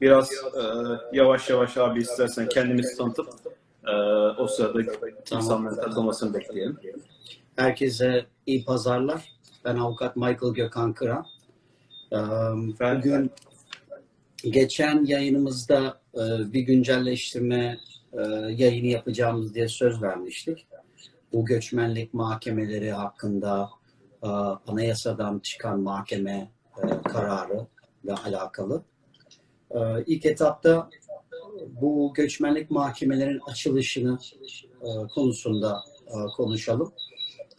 Biraz e, yavaş yavaş abi istersen kendimizi tanıtıp e, o sırada insanların katılmasını bekleyelim. Herkese iyi pazarlar. Ben avukat Michael Gökhan Kıran. Ee, Bugün geçen yayınımızda e, bir güncelleştirme e, yayını yapacağımız diye söz vermiştik. Bu göçmenlik mahkemeleri hakkında e, anayasadan çıkan mahkeme e, kararı ile alakalı. E, İlk etapta bu göçmenlik mahkemelerin açılışını e, konusunda e, konuşalım.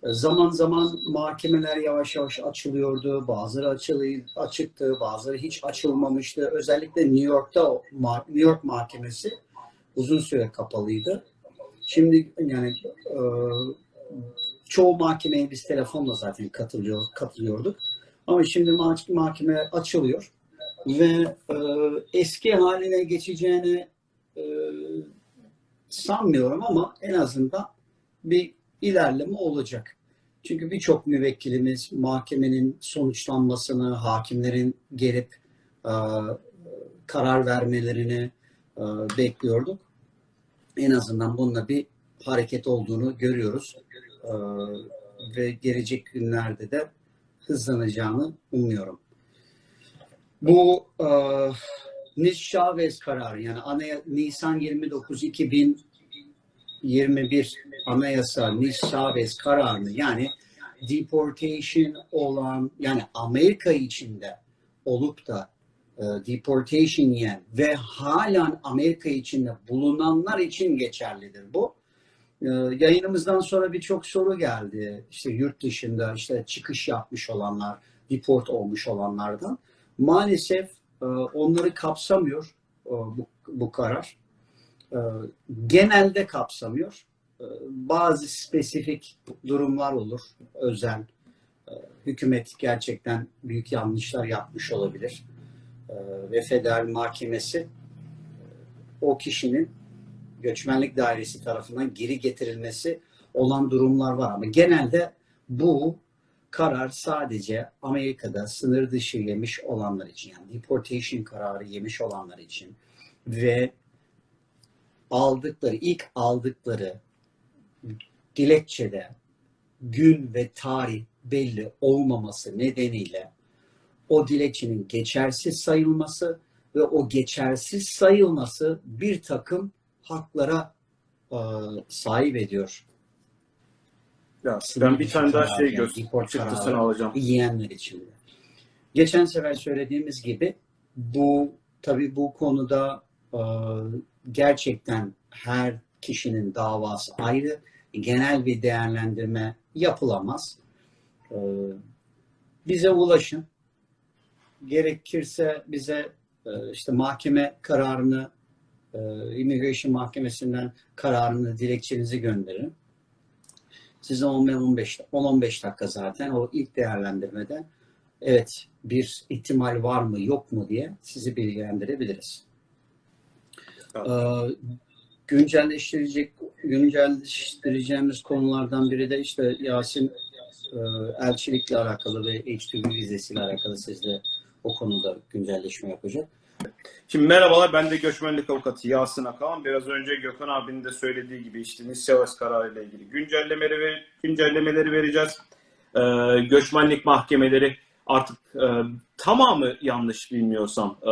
Zaman zaman mahkemeler yavaş yavaş açılıyordu. Bazıları açılı, açıktı, bazıları hiç açılmamıştı. Özellikle New York'ta New York mahkemesi uzun süre kapalıydı. Şimdi yani e, çoğu mahkemeye biz telefonla zaten katılıyor, katılıyorduk. Ama şimdi mah- mahkeme açılıyor ve e, eski haline geçeceğini e, sanmıyorum ama en azından bir ilerleme olacak. Çünkü birçok müvekkilimiz mahkemenin sonuçlanmasını, hakimlerin gelip e, karar vermelerini e, bekliyorduk. En azından bununla bir hareket olduğunu görüyoruz. E, ve gelecek günlerde de hızlanacağını umuyorum. Bu e, Nis Chavez kararı yani anaya, Nisan 29 2021 anayasa Nis Chavez kararını yani deportation olan yani Amerika içinde olup da e, deportation yiyen ve halen Amerika içinde bulunanlar için geçerlidir bu. E, yayınımızdan sonra birçok soru geldi. İşte yurt dışında işte çıkış yapmış olanlar, deport olmuş olanlardan. Maalesef e, onları kapsamıyor e, bu, bu karar. E, genelde kapsamıyor. Bazı spesifik durumlar olur, özel. Hükümet gerçekten büyük yanlışlar yapmış olabilir. Ve federal mahkemesi o kişinin göçmenlik dairesi tarafından geri getirilmesi olan durumlar var ama genelde bu karar sadece Amerika'da sınır dışı yemiş olanlar için yani deportation kararı yemiş olanlar için ve aldıkları ilk aldıkları dilekçede gün ve tarih belli olmaması nedeniyle o dilekçenin geçersiz sayılması ve o geçersiz sayılması bir takım haklara e, sahip ediyor. Ya, ben bir tane daha şey göz çıktısını alacağım. yiyenler için de. Geçen sefer söylediğimiz gibi bu tabii bu konuda e, gerçekten her kişinin davası ayrı. Genel bir değerlendirme yapılamaz. E, bize ulaşın. Gerekirse bize e, işte mahkeme kararını e, Immigration Mahkemesi'nden kararını, dilekçenizi gönderin. Size 10-15 10-15 dakika zaten o ilk değerlendirmede evet bir ihtimal var mı yok mu diye sizi bilgilendirebiliriz. Evet. Ee, güncelleştirecek güncelleştireceğimiz konulardan biri de işte Yasin e, elçilikle alakalı ve H2B vizesiyle alakalı sizde o konuda güncelleşme yapacak. Şimdi merhabalar ben de göçmenlik avukatı Yasin Akan. Biraz önce Gökhan abinin de söylediği gibi işte Nis Chavez kararı ile ilgili güncellemeleri, ve, güncellemeleri vereceğiz. Ee, göçmenlik mahkemeleri artık e, tamamı yanlış bilmiyorsam e,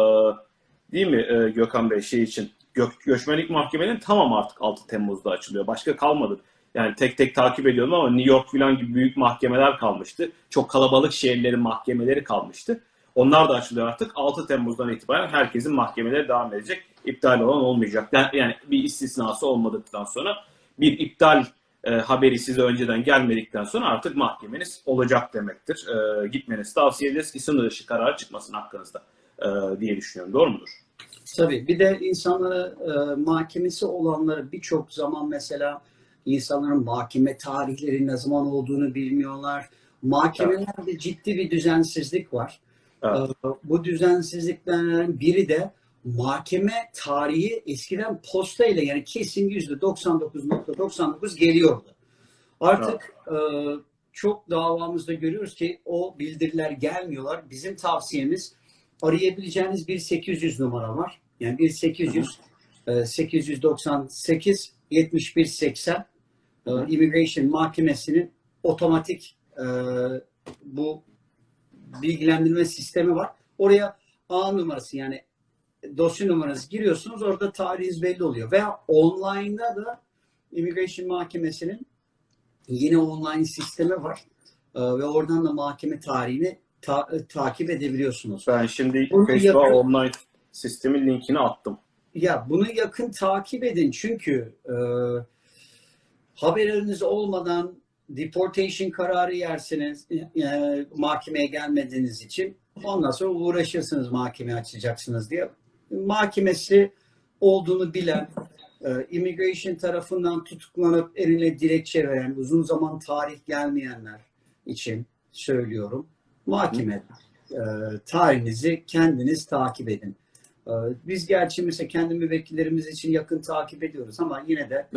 değil mi e, Gökhan Bey şey için gö göçmenlik mahkemelerinin tamamı artık 6 Temmuz'da açılıyor. Başka kalmadı. Yani tek tek takip ediyorum ama New York falan gibi büyük mahkemeler kalmıştı. Çok kalabalık şehirlerin mahkemeleri kalmıştı. Onlar da açılıyor artık. 6 Temmuz'dan itibaren herkesin mahkemeleri devam edecek. İptal olan olmayacak. Yani- bir istisnası olmadıktan sonra bir iptal e, haberi size önceden gelmedikten sonra artık mahkemeniz olacak demektir. E, gitmenizi tavsiye ederiz ki sınır dışı karar çıkmasın hakkınızda e, diye düşünüyorum. Doğru mudur? Tabii bir de insanları e, mahkemesi olanları birçok zaman mesela insanların mahkeme tarihleri ne zaman olduğunu bilmiyorlar. Mahkemelerde ciddi bir düzensizlik var. Evet. E, bu düzensizliklerden biri de mahkeme tarihi eskiden posta ile yani kesin yüzde 99.99 geliyordu. Artık e, çok davamızda görüyoruz ki o bildiriler gelmiyorlar. Bizim tavsiyemiz arayabileceğiniz bir 800 numara var. Yani bir 800 e, 898 71 80 e, Immigration Mahkemesi'nin otomatik e, bu bilgilendirme sistemi var. Oraya A numarası yani dosya numaranızı giriyorsunuz. Orada tarihiniz belli oluyor. Veya online'da da Immigration Mahkemesi'nin yine online sistemi var. Ee, ve oradan da mahkeme tarihini ta- takip edebiliyorsunuz. Ben şimdi Bunu yakın- online sistemin linkini attım. Ya bunu yakın takip edin çünkü e, haberiniz olmadan deportation kararı yersiniz e, mahkemeye gelmediğiniz için ondan sonra uğraşırsınız mahkeme açacaksınız diye. Mahkemesi olduğunu bilen, e, immigration tarafından tutuklanıp eline dilekçe veren, uzun zaman tarih gelmeyenler için söylüyorum. Mahkeme e, tarihinizi kendiniz takip edin. Ee, Biz gerçi mesela kendi müvekkillerimiz için yakın takip ediyoruz ama yine de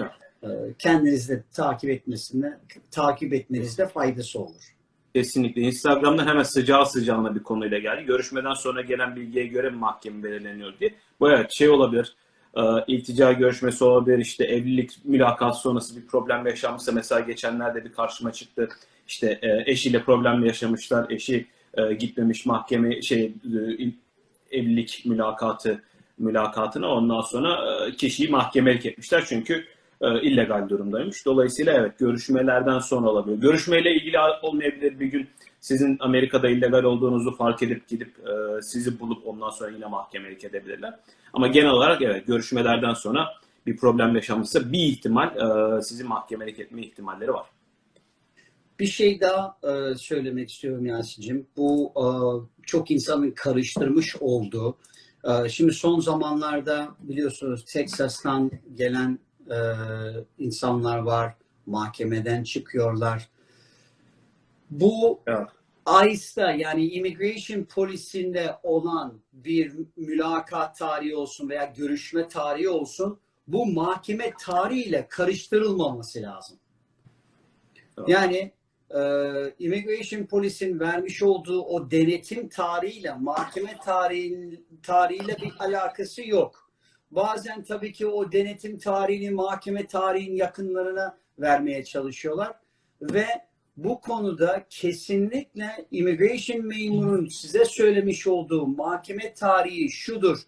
e, kendiniz de takip etmesinde takip etmenizde faydası olur. Kesinlikle. Instagram'dan hemen sıcağı sıcağına bir konuyla geldi. Görüşmeden sonra gelen bilgiye göre mahkeme belirleniyor diye. Bu evet şey olabilir. E, iltica görüşmesi olabilir. işte evlilik mülakat sonrası bir problem yaşanmışsa mesela geçenlerde bir karşıma çıktı. İşte e, eşiyle problem yaşamışlar. Eşi gitmemiş mahkeme şey evlilik mülakatı mülakatına ondan sonra e, kişiyi mahkemelik etmişler çünkü e, illegal durumdaymış. Dolayısıyla evet görüşmelerden sonra olabilir. Görüşmeyle ilgili olmayabilir bir gün sizin Amerika'da illegal olduğunuzu fark edip gidip e, sizi bulup ondan sonra yine mahkemelik edebilirler. Ama genel olarak evet görüşmelerden sonra bir problem yaşanmışsa bir ihtimal sizi mahkemelik etme ihtimalleri var. Bir şey daha e, söylemek istiyorum Yasin'cim. Bu e, çok insanın karıştırmış olduğu. e, Şimdi son zamanlarda biliyorsunuz Texas'tan gelen e, insanlar var. Mahkemeden çıkıyorlar. Bu Evet. ICE'da yani Immigration Polisi'nde olan bir mülakat tarihi olsun veya görüşme tarihi olsun bu mahkeme tarihiyle karıştırılmaması lazım. Yani e, Immigration Police'in vermiş olduğu o denetim tarihiyle mahkeme tarihin, tarihiyle bir alakası yok. Bazen tabii ki o denetim tarihini mahkeme tarihin yakınlarına vermeye çalışıyorlar ve bu konuda kesinlikle immigration memurun size söylemiş olduğu mahkeme tarihi şudur.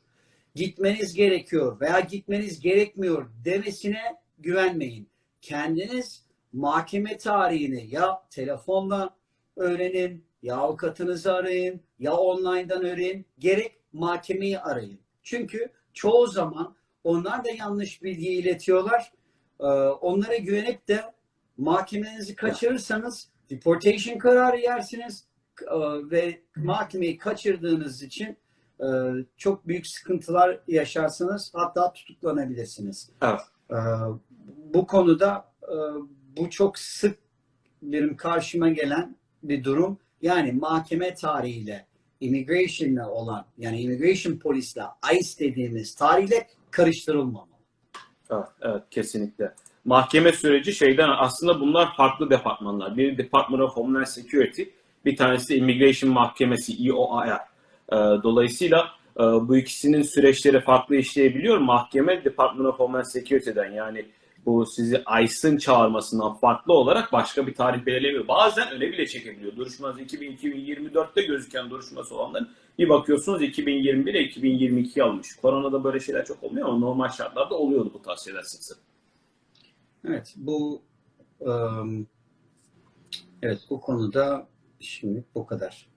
Gitmeniz gerekiyor veya gitmeniz gerekmiyor demesine güvenmeyin. Kendiniz mahkeme tarihini ya telefonla öğrenin, ya avukatınızı arayın, ya online'dan öğrenin, gerek mahkemeyi arayın. Çünkü çoğu zaman onlar da yanlış bilgi iletiyorlar. Ee, Onlara güvenip de mahkemenizi kaçırırsanız deportation kararı yersiniz Ee, ve mahkemeyi kaçırdığınız için e, çok büyük sıkıntılar yaşarsınız hatta tutuklanabilirsiniz. Evet. Ee, Bu konuda e, bu çok sık benim karşıma gelen bir durum. Yani mahkeme tarihiyle immigration'la olan yani immigration polisle ICE dediğimiz tarihle karıştırılmamalı. Evet, evet kesinlikle. Mahkeme süreci şeyden aslında bunlar farklı departmanlar. Biri Department of Homeland Security, bir tanesi de Immigration Mahkemesi EOIR. Ee, dolayısıyla e, bu ikisinin süreçleri farklı işleyebiliyor. Mahkeme Department of Homeland Security'den yani bu sizi ICE'ın çağırmasından farklı olarak başka bir tarih belirlemiyor. Bazen öne bile çekebiliyor. Duruşmanız 2000-2024'te gözüken duruşması olanların bir bakıyorsunuz 2021'e 2022 almış. Koronada böyle şeyler çok olmuyor ama normal şartlarda oluyordu bu tarz şeyler sık sık. Evet bu ım, evet bu konuda şimdi bu kadar.